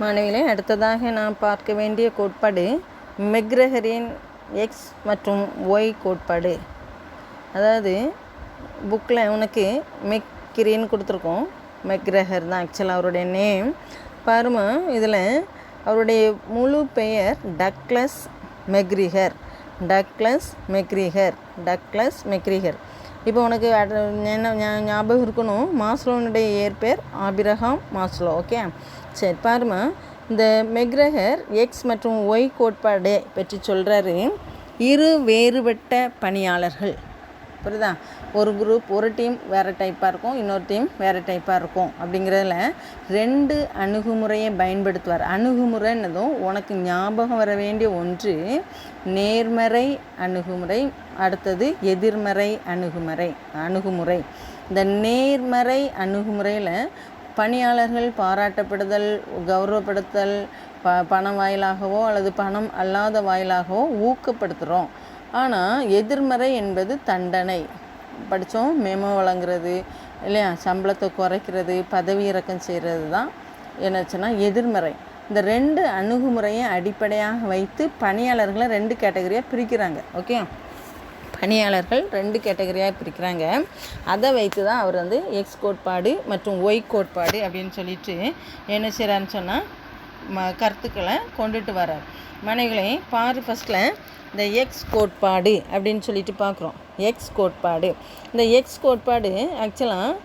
மாணவிகளே அடுத்ததாக நாம் பார்க்க வேண்டிய கோட்பாடு மெக்ரஹரின் எக்ஸ் மற்றும் ஒய் கோட்பாடு. அதாவது புக்கில் உனக்கு மெக்கிரின்னு கொடுத்துருக்கோம். மெக்ரஹர் தான் ஆக்சுவலாக அவருடைய நேம் பாருமா இதில் அவருடைய முழு பெயர் Douglas McGregor. Douglas McGregor. Douglas McGregor. இப்போ உனக்கு என்ன ஞாபகம் இருக்கணும். மாஸ்லோனுடைய ஏற்பேர் ஆபிரகாம் மாஸ்லோ ஓகே? சரி பாருமா இந்த மெக்ரஹர் எக்ஸ் மற்றும் ஒய் கோட்பாடு பற்றி சொல்கிறாரு இரு வேறுபட்ட பணியாளர்கள். புரியுதா? ஒரு குரூப் ஒரு டீம் வேறு டைப்பாக இருக்கும் இன்னொரு டீம் வேறு டைப்பாக இருக்கும். அப்படிங்கிறதுல ரெண்டு அணுகுமுறையை பயன்படுத்துவார். அணுகுமுறைன்னதும் உனக்கு ஞாபகம் வர வேண்டிய ஒன்று நேர்மறை அணுகுமுறை அடுத்தது எதிர்மறை அணுகுமுறை அணுகுமுறை. இந்த நேர்மறை அணுகுமுறையில் பணியாளர்கள் பாராட்டப்படுதல் கௌரவப்படுத்தல் ப பணம் வாயிலாகவோ அல்லது பணம் அல்லாத வாயிலாகவோ ஊக்கப்படுத்துகிறோம் ஆனால் எதிர்மறை என்பது தண்டனை. படித்தோம் மெமோ வழங்குறது இல்லையா சம்பளத்தை குறைக்கிறது பதவி இறக்கம் செய்கிறது தான் என்னச்சுன்னா எதிர்மறை. இந்த ரெண்டு அணுகுமுறையை அடிப்படையாக வைத்து பணியாளர்களை ரெண்டு கேட்டகரியாக பிரிக்கிறாங்க ஓகே? பணியாளர்கள் ரெண்டு கேட்டகரியாக பிரிக்கிறாங்க. அதை வைத்து தான் அவர் வந்து எக்ஸ் கோட்பாடு மற்றும் ஒய் கோட்பாடு அப்படின்னு சொல்லிட்டு என்ன செய்கிறாருன்னு சொன்னால் ம கருத்துக்களை கொண்டுட்டு வரார் மனைவிகளை பாரு ஃபஸ்ட்டில் இந்த எக்ஸ் கோட்பாடு அப்படின்னு சொல்லிட்டு பார்க்குறோம். எக்ஸ் கோட்பாடு. இந்த எக்ஸ் கோட்பாடு ஆக்சுவலாக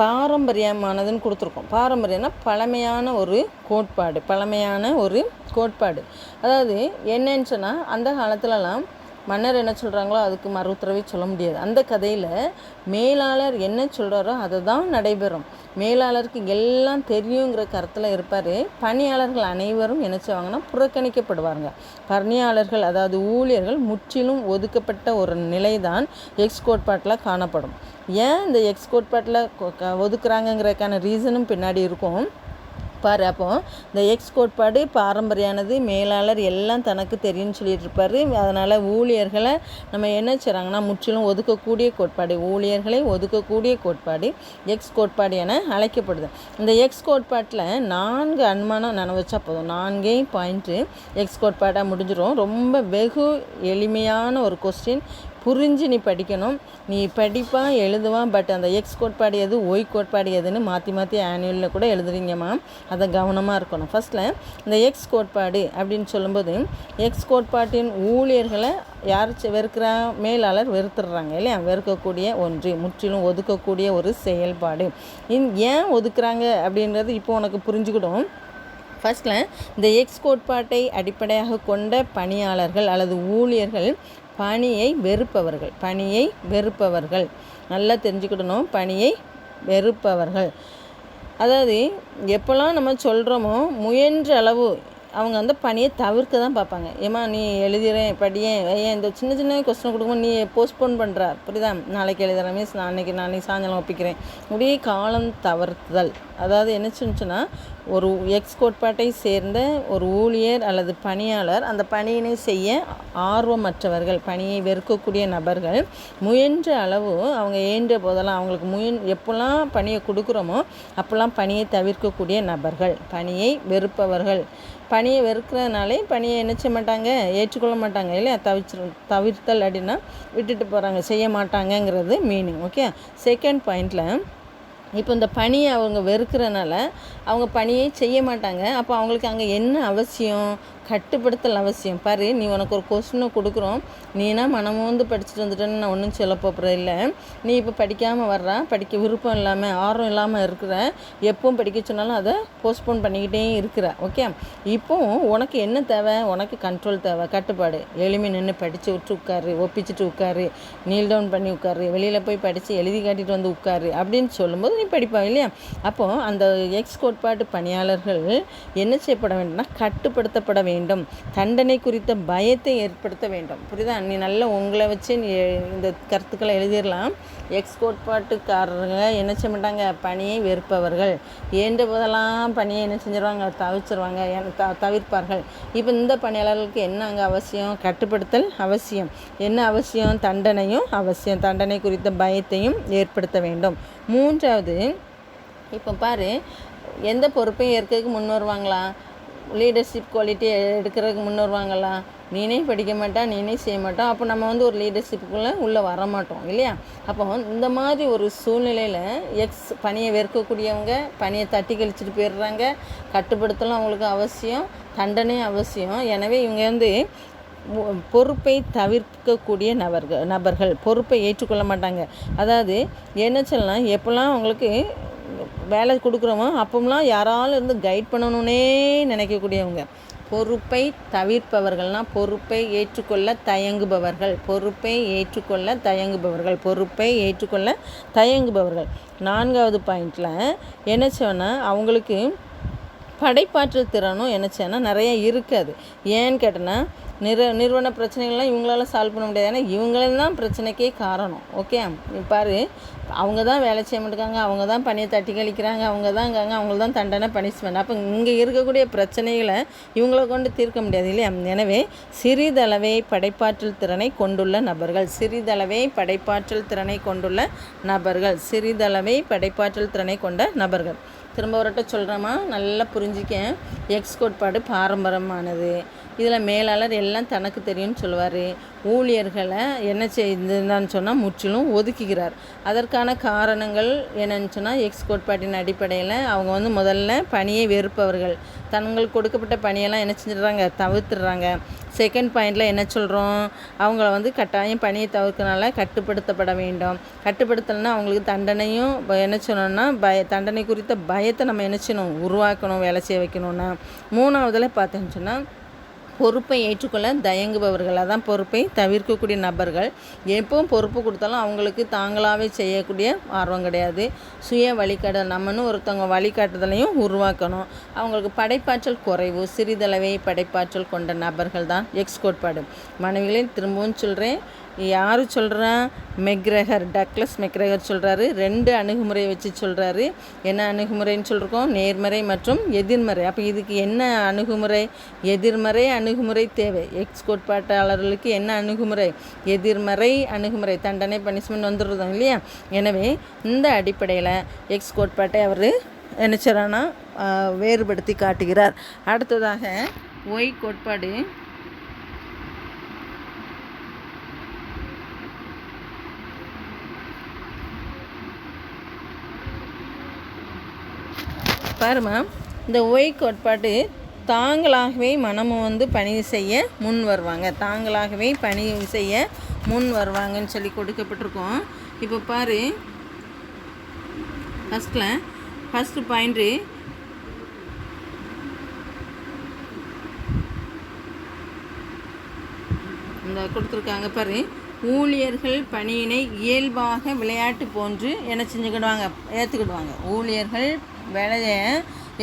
பாரம்பரியமானதுன்னு கொடுத்துருக்கோம். பாரம்பரியம்னா பழமையான ஒரு கோட்பாடு பழமையான ஒரு கோட்பாடு. அதாவது என்னன்னு சொன்னால் அந்த காலத்துலலாம் மன்னர் என்ன சொல்கிறாங்களோ அதுக்கு மறு உத்தரவே சொல்ல முடியாது. அந்த கதையில் மேலாளர் என்ன சொல்கிறாரோ அதை தான் நடைபெறும். மேலாளருக்கு எல்லாம் தெரியுங்கிற கருத்தில் இருப்பார். பணியாளர்கள் அனைவரும் என்ன செய்வாங்கன்னா புறக்கணிக்கப்படுவாங்க. பணியாளர்கள் அதாவது ஊழியர்கள் முற்றிலும் ஒதுக்கப்பட்ட ஒரு நிலை தான் எக்ஸ் கோட்பாட்டில் காணப்படும். ஏன் இந்த எக்ஸ் கோட்பாட்டில் ஒதுக்குறாங்கங்கிறதுக்கான ரீசனும் பின்னாடி இருக்கும். பாரு அப்போ இந்த எக்ஸ் கோட்பாடு பாரம்பரியானது மேலாளர் எல்லாம் தனக்கு தெரியும்னு சொல்லிட்டு இருப்பார் அதனால் ஊழியர்களை நம்ம என்ன செய்கிறாங்கன்னா முற்றிலும் ஒதுக்கக்கூடிய கோட்பாடு ஊழியர்களை ஒதுக்கக்கூடிய கோட்பாடு எக்ஸ் கோட்பாடு என அழைக்கப்படுது. இந்த எக்ஸ் கோட்பாட்டில் நான்கு அனுமானம் நினைவச்சா போதும். நான்கே பாயிண்ட்டு எக்ஸ் கோட்பாடாக முடிஞ்சிடும் ரொம்ப வெகு எளிமையான ஒரு கொஸ்டின் புரிஞ்சு நீ படிக்கணும். நீ படிப்பான் எழுதுவான் பட் அந்த எக்ஸ் கோட்பாடு எது ஒய் கோட்பாடு எதுன்னு மாற்றி மாற்றி ஆனுவலில் கூட எழுதுறீங்கம்மா அதை கவனமாக இருக்கணும். ஃபஸ்ட்டில் இந்த எக்ஸ் கோட்பாடு அப்படின்னு சொல்லும்போது எக்ஸ் கோட்பாட்டின் ஊழியர்களை யார் வெறுக்கிறா மேலாளர் வெறுத்துடுறாங்க இல்லையா? வெறுக்கக்கூடிய ஒன்று முற்றிலும் ஒதுக்கக்கூடிய ஒரு செயல்பாடு. இன் ஏன் ஒதுக்குறாங்க அப்படின்றது இப்போ உனக்கு புரிஞ்சுக்கிடும். ஃபர்ஸ்ட்டில் இந்த எக்ஸ் கோட்பாட்டை அடிப்படையாக கொண்ட பணியாளர்கள் அல்லது ஊழியர்கள் பணியை வெறுப்பவர்கள் பணியை வெறுப்பவர்கள். நல்லா தெரிஞ்சுக்கிடணும். பணியை வெறுப்பவர்கள். அதாவது எப்போல்லாம் நம்ம சொல்கிறோமோ முயன்ற அளவு அவங்க அந்த பணியை தவிர்க்க தான் பார்ப்பாங்க. ஏம்மா நீ எழுதிறேன் படியேன் ஏன் இந்த சின்ன சின்ன கொஸ்டின் கொடுக்கும்போது நீ போஸ்ட்போன் பண்ணுற புரியுதா? நாளைக்கு எழுதுகிறேன் நான் அன்றைக்கி நாளைக்கு சாயங்காலம் ஒப்பிக்கிறேன். முடிய காலம் தவிர்த்துதல் அதாவது என்ன சொன்னுச்சுன்னா ஒரு எக்ஸ் கோட்பாட்டை சேர்ந்த ஒரு ஊழியர் அல்லது பணியாளர் அந்த பணியினை செய்ய ஆர்வமற்றவர்கள் பணியை வெறுக்கக்கூடிய நபர்கள் முயன்ற அளவு அவங்க ஏன்ற போதெல்லாம் அவங்களுக்கு முயன் எப்போல்லாம் பணியை கொடுக்குறோமோ அப்போல்லாம் பணியை தவிர்க்கக்கூடிய நபர்கள். பணியை வெறுப்பவர்கள். பணியை வெறுக்கிறதுனாலே பணியை என்ன மாட்டாங்க ஏற்றுக்கொள்ள மாட்டாங்க இல்லையா? தவிச்சு தவிர்த்தல் அப்படின்னா விட்டுட்டு போகிறாங்க செய்ய மாட்டாங்கங்கிறது மீனிங் ஓகே செகண்ட் பாயிண்டில் இப்போ இந்த பணியை அவங்க வெறுக்கிறனால அவங்க பணியை செய்ய மாட்டாங்க. அப்போ அவங்களுக்கு அங்கே என்ன அவசியம்? கட்டுப்படுத்தல் அவசியம். பாரு நீ உனக்கு ஒரு கொஸ்டினை கொடுக்குறோம். நீனா மனமோந்து படிச்சுட்டு வந்துட்டேன்னு நான் ஒன்றும் சொல்ல போகிறது இல்லை நீ இப்போ படிக்காமல் வர்றா படிக்க விருப்பம் இல்லாமல் ஆர்வம் இல்லாமல் இருக்கிற எப்பவும் படிக்க சொன்னாலும் அதை போஸ்ட்போன் பண்ணிக்கிட்டே இருக்கிற ஓகே இப்போவும் உனக்கு என்ன தேவை? உனக்கு கண்ட்ரோல் தேவை கட்டுப்பாடு. எளிமை நின்று படித்து விட்டு உட்காரு ஒப்பிச்சுட்டு உட்காரு நீல் டவுன் பண்ணி உட்காரு வெளியில் போய் படித்து எழுதி காட்டிட்டு வந்து உட்காரு அப்படின்னு சொல்லும்போது நீ படிப்பா இல்லையா? அப்போது அந்த எக்ஸ் கோட்பாட்டு பணியாளர்கள் என்ன செய்யப்பட வேண்டும்னா கட்டுப்படுத்தப்பட வேண்டும் வேண்டும். தண்டனை குறித்த பயத்தை ஏற்படுத்த வேண்டும். புரியுதா? நீ நல்லா உங்களை வச்சு நீ இந்த கருத்துக்களை எழுதிடலாம். எக்ஸ் கோட்பாட்டுக்காரங்க என்ன செய்ய மாட்டாங்க? பணியை வெறுப்பவர்கள். ஏன்ற போதெல்லாம் பணியை என்ன செஞ்சிருவாங்க? தவிச்சிருவாங்க. த தவிர்ப்பார்கள். இப்போ இந்த பணியாளர்களுக்கு என்ன அங்கே அவசியம்? கட்டுப்படுத்தல் அவசியம். என்ன அவசியம்? தண்டனையும் அவசியம். தண்டனை குறித்த பயத்தையும் ஏற்படுத்த வேண்டும். மூன்றாவது இப்போ பாரு எந்த பொறுப்பையும் ஏற்கிறதுக்கு முன் வருவாங்களா? லீடர்ஷிப் குவாலிட்டி எடுக்கிறதுக்கு முன் வருவாங்களா நீனே படிக்க மாட்டா நீனே செய்ய மாட்டோம் அப்போ நம்ம வந்து ஒரு லீடர்ஷிப்புக்குள்ளே உள்ளே வர மாட்டோம் இல்லையா? அப்போ இந்த மாதிரி ஒரு சூழ்நிலையில் எக்ஸ் பணியை வெறுக்கக்கூடியவங்க பணியை தட்டி கழிச்சிட்டு போயிடுறாங்க. கட்டுப்படுத்தலாம் அவங்களுக்கு அவசியம் தண்டனை அவசியம். எனவே இவங்க வந்து பொறுப்பை தவிர்க்கக்கூடிய நபர்கள் நபர்கள். பொறுப்பை ஏற்றுக்கொள்ள மாட்டாங்க. அதாவது என்ன சொல்லலாம் எப்போல்லாம் அவங்களுக்கு வேலை கொடுக்குறவன் அப்போம்லாம் யாராலும் இருந்து கைட் பண்ணணுன்னே நினைக்கக்கூடியவங்க. பொறுப்பை தவிர்ப்பவர்கள்னால் பொறுப்பை ஏற்றுக்கொள்ள தயங்குபவர்கள். பொறுப்பை ஏற்றுக்கொள்ள தயங்குபவர்கள். பொறுப்பை ஏற்றுக்கொள்ள தயங்குபவர்கள். நான்காவது பாயிண்டில் என்ன சொன்னால் அவங்களுக்கு படைப்பாற்றல் திறனும் என்ன செய்யணும் நிறைய இருக்காது ஏன்னு கேட்டோன்னா நிற நிறுவன பிரச்சனைகள்லாம் இவங்களால சால்வ் பண்ண முடியாது. ஏன்னா இவங்களும் தான் பிரச்சனைக்கே காரணம். ஓகே பாரு அவங்க தான் வேலை செய்ய மாட்டேங்காங்க அவங்க தான் பணியை தட்டி கழிக்கிறாங்க அவங்க தான் இருக்காங்க அவங்க தான் தண்டனை பனிஷ்மெண்ட் அப்போ இங்கே இருக்கக்கூடிய பிரச்சனைகளை இவங்கள கொண்டு தீர்க்க முடியாது இல்லையா? எனவே சிறிதளவே படைப்பாற்றல் திறனை கொண்டுள்ள நபர்கள் சிறிதளவே படைப்பாற்றல் திறனை கொண்டுள்ள நபர்கள் சிறிதளவே படைப்பாற்றல் திறனை கொண்ட நபர்கள். திரும்ப ஒருட்ட சொல்கிறோமா நல்லா புரிஞ்சிக்க எக்ஸ் கோட்பாடு பாரம்பரியமானது. இதில் மேலாளர் எல்லாம் தனக்கு தெரியும்னு சொல்லுவார். ஊழியர்களை என்ன செய்தான்னு சொன்னால் முற்றிலும் ஒதுக்குகிறார். அதற்கான காரணங்கள் என்னன்னு சொன்னால் எக்ஸ் கோட்பாட்டின் அடிப்படையில் அவங்க வந்து முதல்ல பணியை வெறுப்பவர்கள். தங்களுக்கு கொடுக்கப்பட்ட பணியெல்லாம் என்ன செஞ்சிடுறாங்க? தவிர்த்துடுறாங்க. செகண்ட் பாயிண்டில் என்ன சொல்கிறோம் அவங்கள வந்து கட்டாயம் பணியை தவிர்க்கனால கட்டுப்படுத்தப்பட வேண்டும். கட்டுப்படுத்தலைன்னா அவங்களுக்கு தண்டனையும் என்ன சொல்லணும்னா பய தண்டனை குறித்த பயத்தை நம்ம என்ன செய்யணும்? உருவாக்கணும் வேலை செய்ய வைக்கணும்னா. மூணாவதில் பார்த்தோன்னு சொன்னால் பொறுப்பை ஏற்றுக்கொள்ள தயங்குபவர்கள். அதான் பொறுப்பை தவிர்க்கக்கூடிய நபர்கள். எப்பவும் பொறுப்பு கொடுத்தாலும் அவங்களுக்கு தாங்களாகவே செய்யக்கூடிய ஆர்வம் கிடையாது. சுய வழிகாட்டுதல் நம்மன்னு ஒருத்தவங்க வழிகாட்டுதலையும் உருவாக்கணும். அவங்களுக்கு படைப்பாற்றல் குறைவு சிறிதளவே படைப்பாற்றல் கொண்ட நபர்கள் தான் எக்ஸ் கோட்பாடு மனைவிகளே திரும்பவும் சொல்கிறேன் யார் சொல்கிறா மெக்ரஹர் டக்ளஸ் மெக்ரஹர் சொல்கிறாரு ரெண்டு அணுகுமுறையை வச்சு சொல்கிறாரு என்ன அணுகுமுறைன்னு சொல்லிருக்கோம் நேர்மறை மற்றும் எதிர்மறை. அப்போ இதுக்கு என்ன அணுகுமுறை? எதிர்மறை அணுகுமுறை தேவை. எக்ஸ் கோட்பாட்டாளர்களுக்கு என்ன அணுகுமுறை? எதிர்மறை அணுகுமுறை. தண்டனை பனிஷ்மெண்ட் வந்துடுறோம் இல்லையா? எனவே இந்த அடிப்படையில் எக்ஸ் கோட்பாட்டை அவர் என்ன வேறுபடுத்தி காட்டுகிறார். அடுத்ததாக ஒய் கோட்பாடு. பாருமா இந்த ஒய் கோட்பாடு தாங்களாகவே மனமும் வந்து பணி செய்ய முன் வருவாங்க. தாங்களாகவே பணி செய்ய முன் வருவாங்கன்னு சொல்லி கொடுக்கப்பட்டிருக்கோம். இப்போ பாரு ஃபஸ்ட்டில் ஃபஸ்ட்டு பாயிண்ட்டு இந்த கொடுத்துருக்காங்க பாரு ஊழியர்கள் பணியினை இயல்பாக விளையாட்டு போன்று என்ன செஞ்சுக்கிடுவாங்க? ஏற்றுக்கிடுவாங்க ஊழியர்கள் வேலையை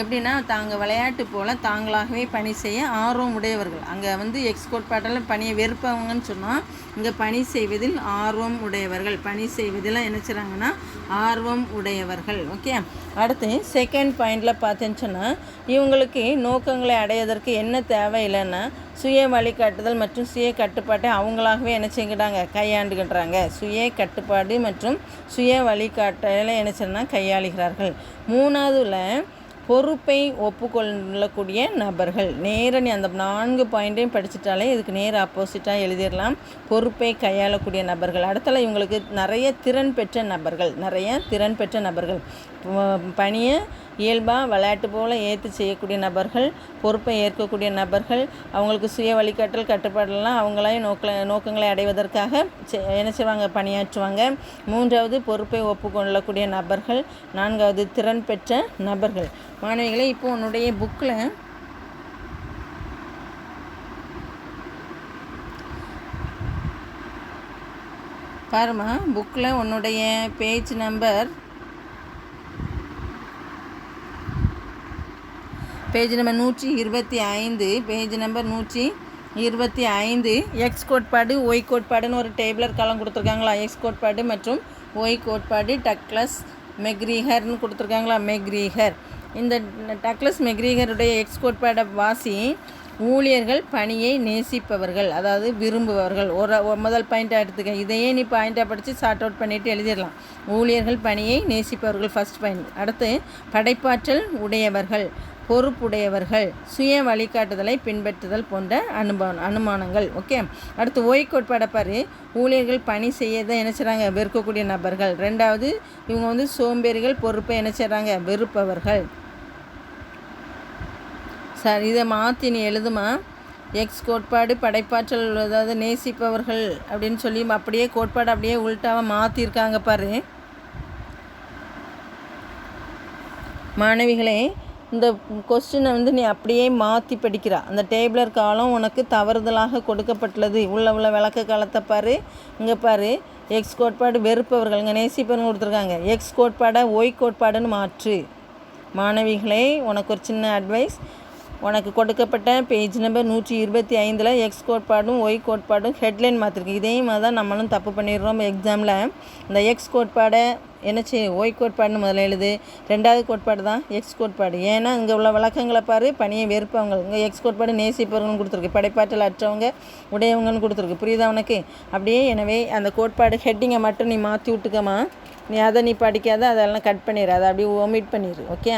எப்படின்னா தாங்க விளையாட்டு போல் தாங்களாகவே பணி செய்ய ஆர்வம் உடையவர்கள். அங்கே வந்து எக்ஸ் பாட்டெல்லாம் பணியை வெறுப்பவங்கன்னு சொன்னால் இங்கே பணி செய்வதில் ஆர்வம் உடையவர்கள். பணி செய்வதில் என்ன செய்கிறாங்கன்னா ஆர்வம் உடையவர்கள். ஓகே? அடுத்து செகண்ட் பாயிண்டில் பார்த்தேன்னு சொன்னால் இவங்களுக்கு நோக்கங்களை அடைவதற்கு என்ன தேவையில்லைன்னா சுய வழிகாட்டுதல் மற்றும் சுய கட்டுப்பாட்டை அவங்களாகவே என்ன செய்கிறாங்க கையாண்டுகின்றாங்க. சுய கட்டுப்பாடு மற்றும் சுய வழிகாட்டலை என்ன செய்யணும்னா கையாளுகிறார்கள். மூணாவதுல பொறுப்பை ஒப்புக்கொள்ளக்கூடிய நபர்கள். நேரணி அந்த நான்கு பாயிண்ட்டையும் படிச்சிட்டாலே இதுக்கு நேர் ஆப்போசிட்டாக எழுதிடலாம். பொறுப்பை கையாளக்கூடிய நபர்கள். அடுத்தல இவங்களுக்கு நிறைய திறன் பெற்ற நபர்கள். நிறைய திறன் பெற்ற நபர்கள். பணியை இயல்பாக விளையாட்டு போல் ஏற்று செய்யக்கூடிய நபர்கள் பொறுப்பை ஏற்கக்கூடிய நபர்கள் அவங்களுக்கு சுய வழிகாட்டல் கட்டுப்பாடெல்லாம் அவங்களையும் நோக்க நோக்கங்களை அடைவதற்காக செ- என்ன செய்வாங்க? பணியாற்றுவாங்க. மூன்றாவது பொறுப்பை ஒப்புக்கொள்ளக்கூடிய நபர்கள். நான்காவது திறன் பெற்ற நபர்கள். மாணவிகளை இப்போ உன்னுடைய புக்கில் பாருமா புக்கில் உன்னுடைய பேஜ் நம்பர் பேஜ் நம்பர் நூற்றி இருபத்தி ஐந்து பேஜ் நம்பர் நூற்றி இருபத்தி ஐந்து. எக்ஸ் கோட்பாடு ஒய் கோட்பாடுன்னு ஒரு டேபிளர் காலம் கொடுத்துருக்காங்களா? எக்ஸ் கோட்பாடு மற்றும் ஒய் கோட்பாடு டக்ளஸ் மெக்ரீஹர்னு கொடுத்துருக்காங்களா? மெக்ரீஹர் இந்த டக்ளஸ் மெக்ரீஹருடைய எக்ஸ் கோட்பாடை வாசி ஊழியர்கள் பணியை நேசிப்பவர்கள் அதாவது விரும்புபவர்கள். ஒரு ஒரு முதல் பாயிண்ட்டாக எடுத்துக்க. இதையே நீ பாயிண்ட்டாக படித்து சார்ட் அவுட் பண்ணிவிட்டு எழுதிடலாம். ஊழியர்கள் பணியை நேசிப்பவர்கள் ஃபஸ்ட் பாயிண்ட் அடுத்து படைப்பாற்றல் உடையவர்கள். பொறுப்புடையவர்கள் சுய வழிகாட்டுதலை பின்பற்றுதல் போன்ற அனுபவம் அனுமானங்கள். ஓகே? அடுத்து ஓய் கோட்பாடை பாரு. ஊழியர்கள் பணி செய்யதை என்ன செய்கிறாங்க வெறுக்கக்கூடிய நபர்கள். ரெண்டாவது இவங்க வந்து சோம்பேறிகள் பொறுப்பை என்ன செய்கிறாங்க வெறுப்பவர்கள். சார் இதை மாற்றி நீ எழுதுமா? எக்ஸ் கோட்பாடு படைப்பாற்றல் அதாவது நேசிப்பவர்கள் அப்படின்னு சொல்லி அப்படியே கோட்பாடு அப்படியே உள்டாவாக மாற்றிருக்காங்க பாரு. மாணவிகளே இந்த கொஸ்டினை வந்து நீ அப்படியே மாற்றி படிக்கிறா. அந்த டேபிளர் காலம் உனக்கு தவறுதலாக கொடுக்கப்பட்டுள்ளது. உள்ள உள்ள விளக்க காலத்தை பாரு. இங்கே பாரு. எக்ஸ் கோட்பாடு வெறுப்பவர்கள். இங்கே நேசிப்பவர்கள் கொடுத்துருக்காங்க. எக்ஸ் கோட்பாடை ஒய் கோட்பாடுன்னு மாற்று. மாணவிகளே உனக்கு ஒரு சின்ன அட்வைஸ் உனக்கு கொடுக்கப்பட்ட பேஜ் நம்பர் நூற்றி இருபத்தி ஐந்தில் எக்ஸ் கோட்பாடும் ஒய் கோட்பாடும் ஹெட்லைன் மாற்றிருக்கு இதே மாதிரி தான் நம்மளும் தப்பு பண்ணிடுறோம் எக்ஸாமில் இந்த எக்ஸ் கோட்பாடை என்ன செய்ய ஒய் கோட்பாடுன்னு முதல்ல எழுது. ரெண்டாவது கோட்பாடு தான் எக்ஸ் கோட்பாடு. ஏன்னா இங்கே உள்ள விளக்கங்களை பாரு பணியை வெறுப்பவங்க. இங்கே எக்ஸ் கோட்பாடு நேசிப்பவர்கள்னு கொடுத்துருக்கு. படைப்பாற்றல் அற்றவங்க உடையவங்கன்னு கொடுத்துருக்கு. புரியுதா உனக்கு? அப்படியே எனவே அந்த கோட்பாடு ஹெட்டிங்கை மட்டும் நீ மாற்றி விட்டுக்கமா நீ அதை நீ படிக்காத அதெல்லாம் கட் பண்ணிடு அதை அப்படியே ஒமிட் பண்ணிடு ஓகே